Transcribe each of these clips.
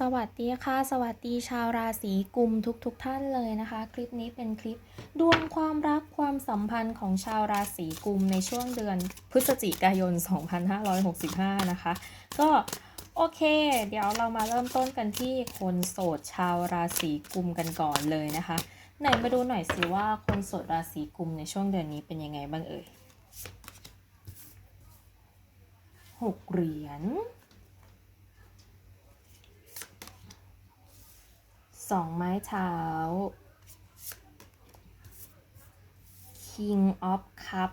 สวัสดีค่ะ สวัสดีชาวราศีกุมทุกๆทท่านเลยนะคะ คลิปนี้เป็นคลิปดวงความรักความสัมพันธ์ของชาวราศีกุมในช่วงเดือนพฤศจิกายน 2565 นะคะ ก็โอเค เดี๋ยวเรามาเริ่มต้นกันที่คนโสดชาวราศีกุมกันก่อนเลยนะคะ ไหนมาดูหน่อยสิว่าคนโสดราศีกุมในช่วงเดือนนี้เป็นยังไงบ้างเอ่ยหกเหรียญ สองไม้เท้า King of Cup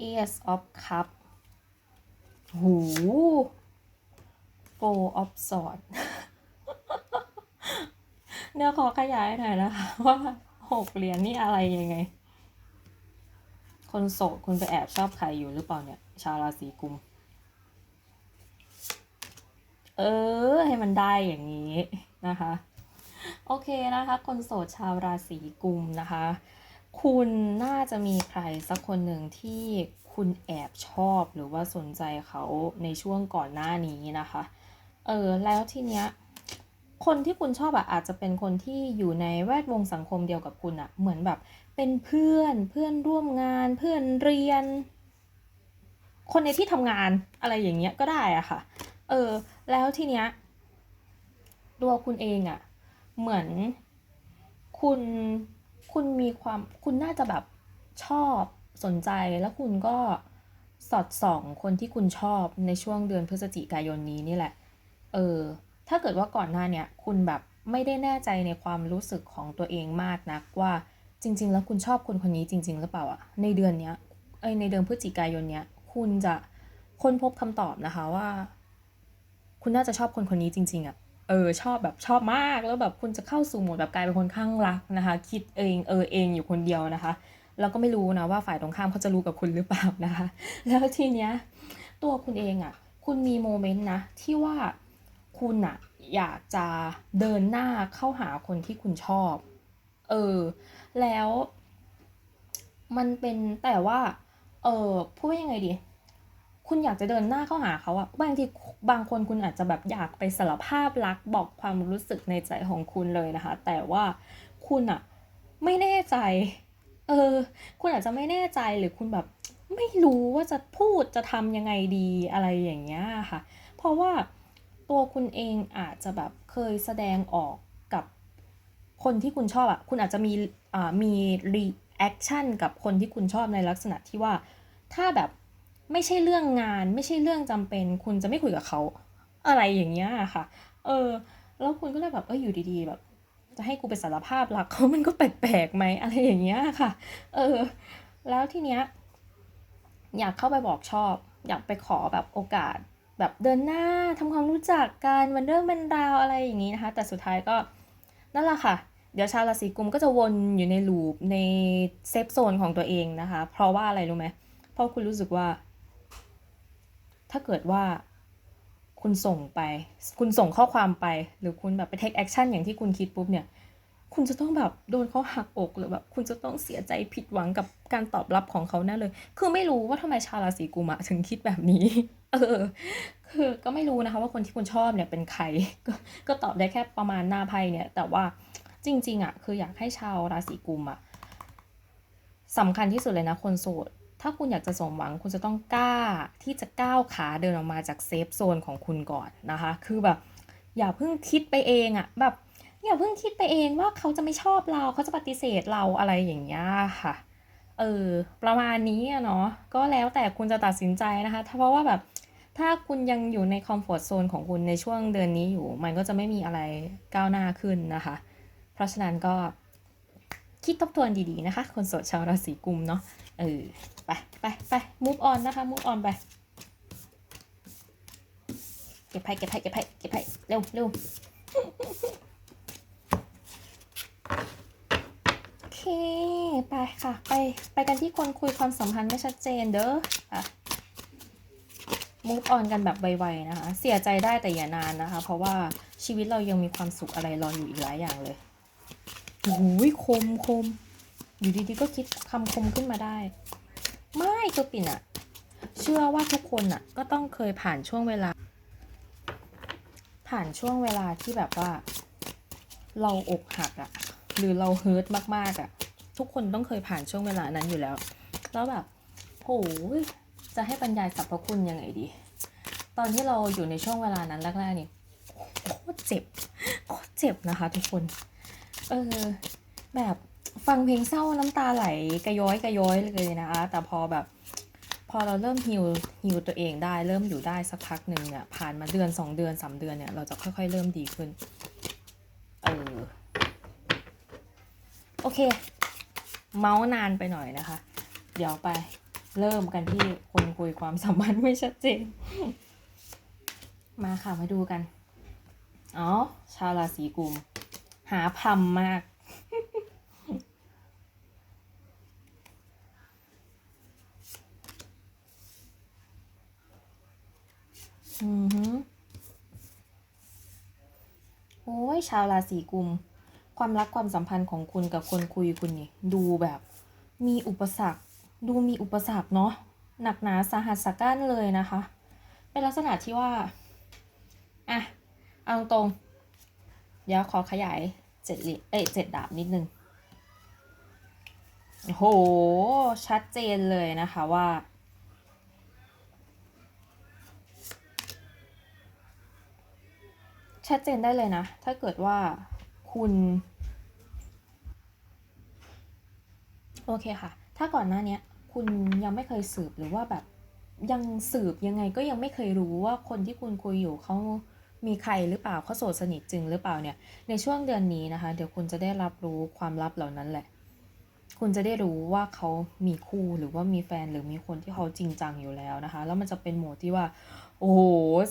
Ace of Cup หู f o u of Sword เดี๋ยวขอขยายหน่อยนะคะว่าหกเหรียญนี่อะไรยังไง คนโสดคุณไปแอบชอบใครอยู่หรือเปล่าเนี่ย ชาวราศีกุม เออ ให้มันได้อย่างนี้นะคะ โอเคนะคะ คนโสดชาวราศีกุมนะคะ คุณน่าจะมีใครสักคนหนึ่งที่คุณแอบชอบหรือว่าสนใจเขาในช่วงก่อนหน้านี้นะคะ เออ แล้วทีเนี้ยคนที่คุณชอบอะอาจจะเป็นคนที่อยู่ในแวดวงสังคมเดียวกับคุณอะเหมือนแบบเป็นเพื่อนเพื่อนร่วมงานเพื่อนเรียน คนในที่ทำงานอะไรอย่างเงี้ยก็ได้อะค่ะ เออ แล้วทีเนี้ยตัวคุณเองอะเหมือนคุณคุณมีความคุณน่าจะแบบชอบสนใจแล้วคุณก็สอดส่องคนที่คุณชอบในช่วงเดือนพฤศจิกายนนี้นี่แหละ เออ ถ้าเกิดว่าก่อนหน้าเนี้ยคุณแบบไม่ได้แน่ใจในความรู้สึกของตัวเองมากนักว่าจริง ๆ แล้วคุณชอบคนคนนี้จริง ๆ หรือเปล่าอะในเดือนเนี้ยเอ้ยในเดือนพฤศจิกายนเนี้ยคุณจะค้นพบคำตอบนะคะว่า คุณน่าจะชอบคนคนนี้จริง ๆอะเออชอบแบบชอบมากแล้วแบบคุณจะเข้าสู่โหมดแบบกลายเป็นคนข้างรักนะคะ คิดเองเออเองอยู่คนเดียวนะคะแล้วก็ไม่รู้นะว่าฝ่ายตรงข้ามเขาจะรู้กับคุณหรือเปล่านะคะ แล้วทีเนี้ยตัวคุณเองอะ่ะ คุณมีโมเมนต์นะที่ว่าคุณอะอยากจะเดินหน้าเข้าหาคนที่คุณชอบ เออ แล้ว มันเป็นแต่ว่า เออพูดยังไงดี คุณอยากจะเดินหน้าเข้าหาเขาอะบางทีบางคนคุณอาจจะแบบอยากไปสารภาพรักบอกความรู้สึกในใจของคุณเลยนะคะ แต่ว่าคุณอะไม่แน่ใจ เออ คุณอาจจะไม่แน่ใจหรือคุณแบบไม่รู้ว่าจะพูดจะทำยังไงดีอะไรอย่างเงี้ยค่ะ เพราะว่าตัวคุณเองอาจจะแบบเคยแสดงออกกับคนที่คุณชอบอะคุณอาจจะมีอ่ามีรีแอคชั่นกับคนที่คุณชอบในลักษณะที่ว่าถ้าแบบ ไม่ใช่เรื่องงาน ไม่ใช่เรื่องจำเป็น คุณจะไม่คุยกับเขาอะไรอย่างเงี้ยค่ะ เออ แล้วคุณก็เลยแบบเอออยู่ดีๆ แบบ จะให้กูไปสารภาพรักเขามันก็แปลกๆไหมอะไรอย่างเงี้ยค่ะ เออ แล้วทีเนี้ยอยากเข้าไปบอกชอบ อยากไปขอแบบโอกาส แบบเดินหน้าทำความรู้จักกันมันเรื่องเป็นราวอะไรอย่างนี้นะคะ แต่สุดท้ายก็นั่นแหละค่ะ เดี๋ยวชาวราศีกุมก็จะวนอยู่ในลูปในเซฟโซนของตัวเองนะคะ เพราะว่าอะไรรู้ไหมเพราะคุณรู้สึกว่า ถ้าเกิดว่าคุณส่งไป คุณส่งข้อความไป หรือคุณแบบไป take action อย่างที่คุณคิดปุ๊บเนี่ย คุณจะต้องแบบโดนเขาหักอกหรือแบบคุณจะต้องเสียใจผิดหวังกับการตอบรับของเขาแน่เลย คือไม่รู้ว่าทำไมชาวราศีกุมะถึงคิดแบบนี้ เออ คือก็ไม่รู้นะคะว่าคนที่คุณชอบเนี่ยเป็นใครก็ก็ตอบได้แค่ประมาณหน้าไพ่เนี่ย แต่ว่าจริง ๆอะคืออยากให้ชาวราศีกุมอะสำคัญที่สุดเลยนะคนโสด ถ้าคุณอยากจะสมหวังคุณจะต้องกล้าที่จะก้าวขาเดินออกมาจากเซฟโซนของคุณก่อนนะคะ คือแบบอย่าเพิ่งคิดไปเองอะแบบอย่าเพิ่งคิดไปเองว่าเขาจะไม่ชอบเราเขาจะปฏิเสธเราอะไรอย่างเงี้ยค่ะ เออประมาณนี้อะเนาะก็แล้วแต่คุณจะตัดสินใจนะคะถ้าเพราะว่าแบบถ้าคุณยังอยู่ในคอมฟอร์ทโซนของคุณในช่วงเดือนนี้อยู่ มันก็จะไม่มีอะไรก้าวหน้าขึ้นนะคะ เพราะฉะนั้นก็คิดทบทวนดีๆนะคะ คนโสดชาวราศีกุมเนาะ เออไปไปไป move on นะคะ move on ไป เก็บไพ่เก็บไพ่เก็บไพ่เก็บไพ่เร็วเร็วโอเค ไปค่ะ ไปไปกันที่คนคุยความสัมพันธ์ไม่ชัดเจนเด้ออะ move on กันแบบไวๆนะคะ เสียใจได้แต่อย่านานนะคะ เพราะว่าชีวิตเรายังมีความสุขอะไรรออยู่อีกหลายอย่างเลยโอ้ยคมคม อยู่ดีๆก็คิดคำคมขึ้นมาได้ ไม่ตัวปิ่นอะเชื่อว่าทุกคนอะก็ต้องเคยผ่านช่วงเวลา ผ่านช่วงเวลาที่แบบว่า เราอกหักอะหรือเราเฮิร์ตมากๆอะทุกคนต้องเคยผ่านช่วงเวลานั้นอยู่แล้ว แล้วแบบโหจะให้บรรยายสรรพคุณยังไงดี ตอนที่เราอยู่ในช่วงเวลานั้นแรกๆนี่โคตรเจ็บโคตรเจ็บนะคะ ทุกคน เออแบบ ฟังเพลงเศร้าน้ำตาไหลกระย้อยกระย้อยเลยนะคะ แต่พอแบบ พอเราเริ่มฮิวฮิวตัวเองได้ เริ่มอยู่ได้สักพักหนึ่งเนี่ยผ่านมาเดือนสองเดือนสามเดือนเนี่ยเราจะค่อย ๆ เริ่มดีขึ้น เออ โอเค เมาส์นานไปหน่อยนะคะ เดี๋ยวไปเริ่มกันที่คนคุยความสัมพันธ์ไม่ชัดเจน มาค่ะมาดูกัน อ๋อ ชาวราศีกุม หาพรมมาก อือหือโอ้ยชาวราศีกุม ความรักความสัมพันธ์ของคุณกับคนคุยคุณนี่ ดูแบบ มีอุปสรรค ดูมีอุปสรรคเนาะหนักหนาสาหัสสากันเลยนะคะ เป็นลักษณะที่ว่าอะเอาตรงเดี๋ยวขอขยายเจ็ดเหรียญเอ้เจ็ดดาบนิดนึงโอ้โห ชัดเจนเลยนะคะว่า ชัดเจนได้เลยนะ ถ้าเกิดว่าคุณ โอเคค่ะ ถ้าก่อนหน้านี้คุณยังไม่เคยสืบหรือว่าแบบยังสืบยังไงก็ยังไม่เคยรู้ว่าคนที่คุณคุยอยู่เขามีใครหรือเปล่าเขาโสดสนิทจริงหรือเปล่าเนี่ย ในช่วงเดือนนี้นะคะ เดี๋ยวคุณจะได้รับรู้ความลับเหล่านั้นแหละ คุณจะได้รู้ว่าเขามีคู่หรือว่ามีแฟนหรือมีคนที่เขาจริงจังอยู่แล้วนะคะ แล้วมันจะเป็นโหมดที่ว่าโอ้โห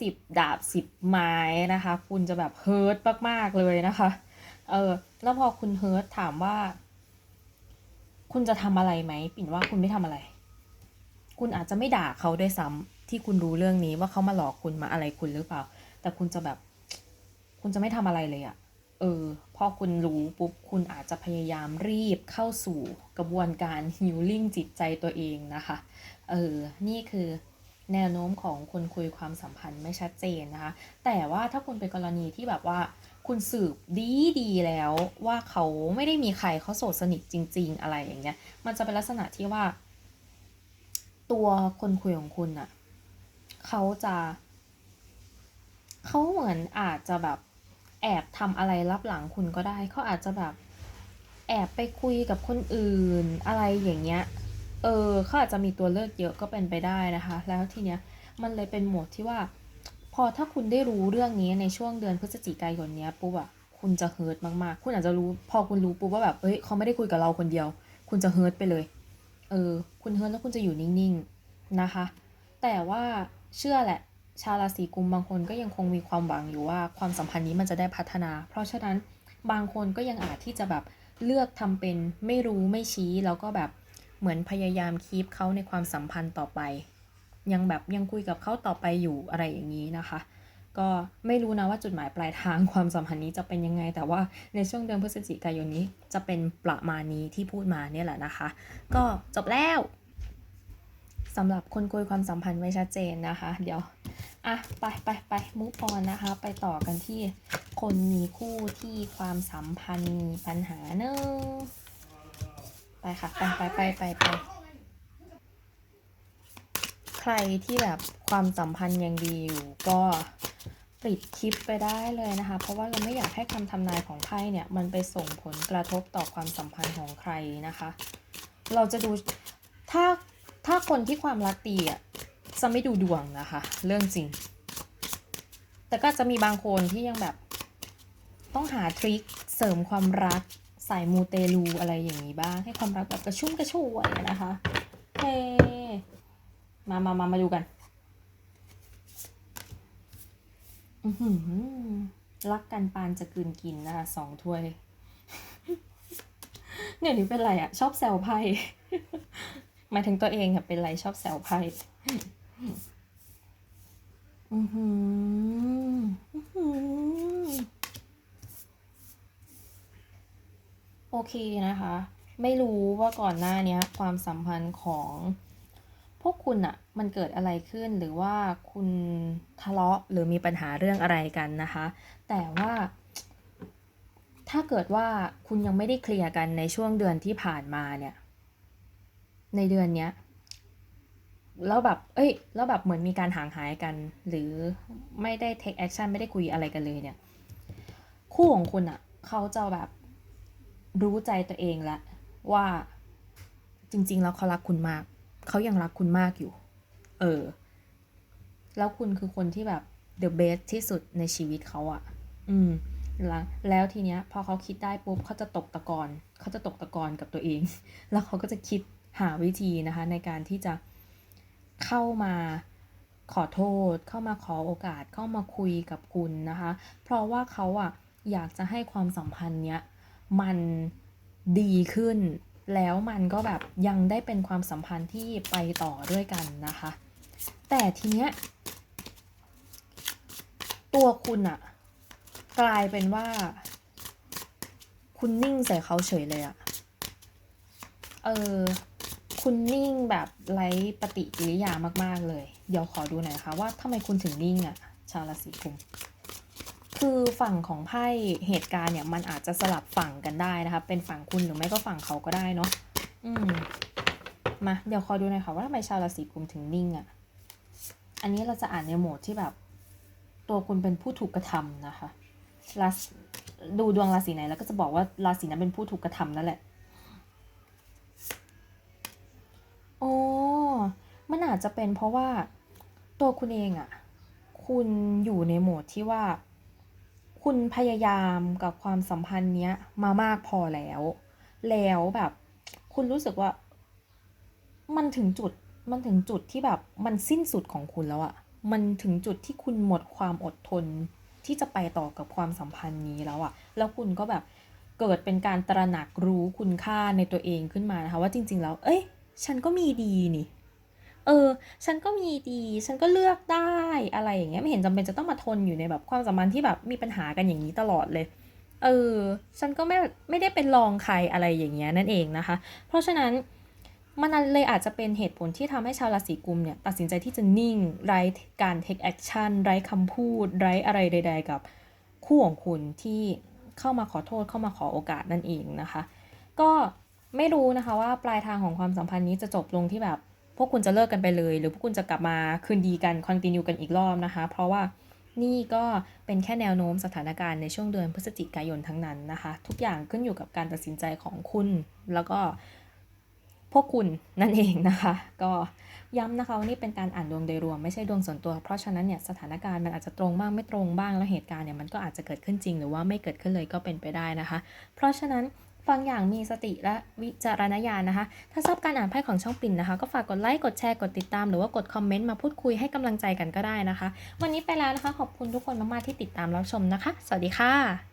สิบดาบสิบไม้นะคะ คุณจะแบบเฮิร์ตมาก ๆ เลยนะคะ เออ แล้วพอคุณเฮิร์ตถามว่า คุณจะทำอะไรไหมปิ่นว่าคุณไม่ทำอะไร คุณอาจจะไม่ด่าเขาด้วยซ้ำที่คุณรู้เรื่องนี้ว่าเขามาหลอกคุณมาอะไรคุณหรือเปล่า แต่คุณจะแบบ คุณจะไม่ทำอะไรเลยอะเออ พอคุณรู้ปุ๊บ คุณอาจจะพยายามรีบเข้าสู่กระบวนการฮิลลิ่งจิตใจตัวเองนะคะ เออ นี่คือ แนวโน้มของคนคุยความสัมพันธ์ไม่ชัดเจนนะคะ แต่ว่าถ้าคุณเป็นกรณีที่แบบว่า คุณสืบดีดีแล้วว่าเขาไม่ได้มีใครเขาโสดสนิทจริง ๆ อะไรอย่างเงี้ย มันจะเป็นลักษณะที่ว่า ตัวคนคุยของคุณอะเขาจะเขาเหมือนอาจจะแบบแอบทำอะไรลับหลังคุณก็ได้เขาอาจจะแบบแอบไปคุยกับคนอื่นอะไรอย่างเงี้ย เออเขาอาจจะมีตัวเลือกเยอะก็เป็นไปได้นะคะ แล้วทีเนี้ยมันเลยเป็นโหมดที่ว่า พอถ้าคุณได้รู้เรื่องนี้ในช่วงเดือนพฤศจิกายนเนี้ยปุ๊บอะคุณจะเฮิร์ตมากๆ คุณอาจจะรู้ พอคุณรู้ปุ๊บว่าแบบเอ้ยเขาไม่ได้คุยกับเราคนเดียว คุณจะเฮิร์ตไปเลย เออ คุณเฮิร์ตแล้วคุณจะอยู่นิ่งๆนะคะ แต่ว่าเชื่อแหละ ชาวราศีกุมบางคนก็ยังคงมีความหวังอยู่ว่าความสัมพันธ์นี้มันจะได้พัฒนา เพราะฉะนั้นบางคนก็ยังอาจที่จะแบบเลือกทำเป็นไม่รู้ไม่ชี้แล้วก็แบบ เหมือนพยายามคีปเขาในความสัมพันธ์ต่อไป ยังแบบยังคุยกับเขาต่อไปอยู่อะไรอย่างนี้นะคะ ก็ไม่รู้นะว่าจุดหมายปลายทางความสัมพันธ์นี้จะเป็นยังไง แต่ว่าในช่วงเดือนพฤศจิกายนนี้จะเป็นประมาณนี้ที่พูดมาเนี่ยแหละนะคะ ก็จบแล้วสำหรับคนคุยความสัมพันธ์ไม่ชัดเจนนะคะ เดี๋ยวอะไปไปไปมูฟออนนะคะ ไปต่อกันที่คนมีคู่ที่ความสัมพันธ์มีปัญหาเนอะ ไปค่ะ ไปไปไปไปไปใครที่แบบความสัมพันธ์ยังดีอยู่ก็ปิดคลิปไปได้เลยนะคะ เพราะว่าเราไม่อยากให้คำทำนายของไพ่เนี่ย มันไปส่งผลกระทบต่อความสัมพันธ์ของใครนะคะ เราจะดูถ้าถ้าคนที่ความรักดีอะจะไม่ดูดวงนะคะ เรื่องจริง แต่ก็จะมีบางคนที่ยังแบบ ต้องหาทริคเสริมความรัก ใส่มูเตลูอะไรอย่างนี้บ้าง ให้ความรักแบบกระชุ่มกระชวยนะคะเฮมามามามาดูกันอืรักกันปานจะกืนกินนะคะสองถ้วย เนี่ยนี่เป็นไรอะชอบแซวไพ่หมายถึงตัวเองค่ะเป็นไรชอบแซวไพ่อือหืออื้อหือ โอเคนะคะ ไม่รู้ว่าก่อนหน้านี้ความสัมพันธ์ของพวกคุณอะมันเกิดอะไรขึ้นหรือว่าคุณทะเลาะหรือมีปัญหาเรื่องอะไรกันนะคะ แต่ว่าถ้าเกิดว่าคุณยังไม่ได้เคลียร์กันในช่วงเดือนที่ผ่านมาเนี่ย ในเดือนเนี้ยแล้วแบบ เอ้ย แล้วแบบเหมือนมีการห่างหายกัน หรือไม่ได้ take action ไม่ได้คุยอะไรกันเลยเนี่ย คู่ของคุณอะเขาจะแบบ รู้ใจตัวเองแล้วว่าจริง ๆ แล้วเขารักคุณมาก เขายังรักคุณมากอยู่ เออ แล้วคุณคือคนที่แบบ the best ที่สุดในชีวิตเขาอะอืม แล้วแล้วทีเนี้ย พอเขาคิดได้ปุ๊บเขาจะตกตะกอนเขาจะตกตะกอนกับตัวเอง แล้วเขาก็จะคิดหาวิธีนะคะ ในการที่จะเข้ามาขอโทษ เข้ามาขอโอกาส เข้ามาคุยกับคุณนะคะ เพราะว่าเขาอะอยากจะให้ความสัมพันธ์เนี้ย มันดีขึ้น แล้วมันก็แบบยังได้เป็นความสัมพันธ์ที่ไปต่อด้วยกันนะคะ แต่ทีเนี้ยตัวคุณอะกลายเป็นว่า คุณนิ่งใส่เขาเฉยเลยอะเออคุณนิ่งแบบไร้ปฏิกิริยามาก ๆ เลย เดี๋ยวขอดูหน่อยค่ะว่าทำไมคุณถึงนิ่งอะชาวราศีกุม คือฝั่งของไพ่เหตุการณ์เนี่ยมันอาจจะสลับฝั่งกันได้นะคะ เป็นฝั่งคุณหรือไม่ก็ฝั่งเขาก็ได้เนาะอืมมาเดี๋ยวขอยดูหน่อยค่ะว่าทำไมชาวราศีกุมถึงนิ่งอะอันนี้เราจะอ่านในโหมดที่แบบ ตัวคุณเป็นผู้ถูกกระทำนะคะราศดูดวงราศีไหนแล้วก็จะบอกว่าราศีนั้นเป็นผู้ถูกกระทำนั่นแหละโอ้มันอาจจะเป็นเพราะว่าตัวคุณเองอะ คุณอยู่ในโหมดที่ว่า คุณพยายามกับความสัมพันธ์เนี้ยมามากพอแล้ว แล้วแบบคุณรู้สึกว่า มันถึงจุดมันถึงจุดที่แบบมันสิ้นสุดของคุณแล้วอะมันถึงจุดที่คุณหมดความอดทนที่จะไปต่อกับความสัมพันธ์นี้แล้วอะแล้วคุณก็แบบเกิดเป็นการตระหนักรู้คุณค่าในตัวเองขึ้นมานะคะว่าจริง ๆ แล้ว เอ้ย ฉันก็มีดีนี่ ออ ฉันก็มีดี ฉันก็เลือกได้อะไรอย่างเงี้ยไม่เห็นจำเป็นจะต้องมาทนอยู่ในแบบความสัมพันธ์ที่แบบมีปัญหากันอย่างนี้ตลอดเลย เออ ฉันก็ไม่ไม่ได้เป็นรองใครอะไรอย่างเงี้ยนั่นเองนะคะ เพราะฉะนั้นมันเลยอาจจะเป็นเหตุผลที่ทำให้ชาวราศีกุมเนี่ยตัดสินใจที่จะนิ่งไร้การ take action ไร้คำพูด ไร้อะไรใด ๆ กับคู่ของคุณที่เข้ามาขอโทษเข้ามาขอโอกาสนั่นเองนะคะ ก็ไม่รู้นะคะว่าปลายทางของความสัมพันธ์นี้จะจบลงที่แบบ วกคุณจะเลิกกันไปเลย หรือพวกคุณจะกลับมาคืนดีกันคอนติเนียกันอีกรอบนะคะ เพราะว่านี่ก็เป็นแค่แนวโน้มสถานการณ์ในช่วงเดือนพฤศจิกายนทั้งนั้นนะคะ ทุกอย่างขึ้นอยู่กับการตัดสินใจของคุณ แล้วก็พวกคุณนั่นเองนะคะ ก็ย้ำนะคะว่านี่เป็นการอ่านดวงโดยรวมไม่ใช่ดวงส่วนตัว เพราะฉะนั้นเนี่ยสถานการณ์มันอาจจะตรงบ้างไม่ตรงบ้างแล้วเหตุการณ์เนี่ยมันก็อาจจะเกิดขึ้นจริง หรือว่าไม่เกิดขึ้นเลยก็เป็นไปได้นะคะ เพราะฉะนั้น ฟังอย่างมีสติและวิจารณญาณนะคะ ถ้าชอบการอ่านไพ่ของช่องปิ่นนะคะ ก็ฝากกดไลค์กดแชร์กดติดตาม หรือว่ากดคอมเมนต์มาพูดคุยให้กำลังใจกันก็ได้นะคะ วันนี้ไปแล้วนะคะขอบคุณทุกคนมากๆที่ติดตามรับชมนะคะ สวัสดีค่ะ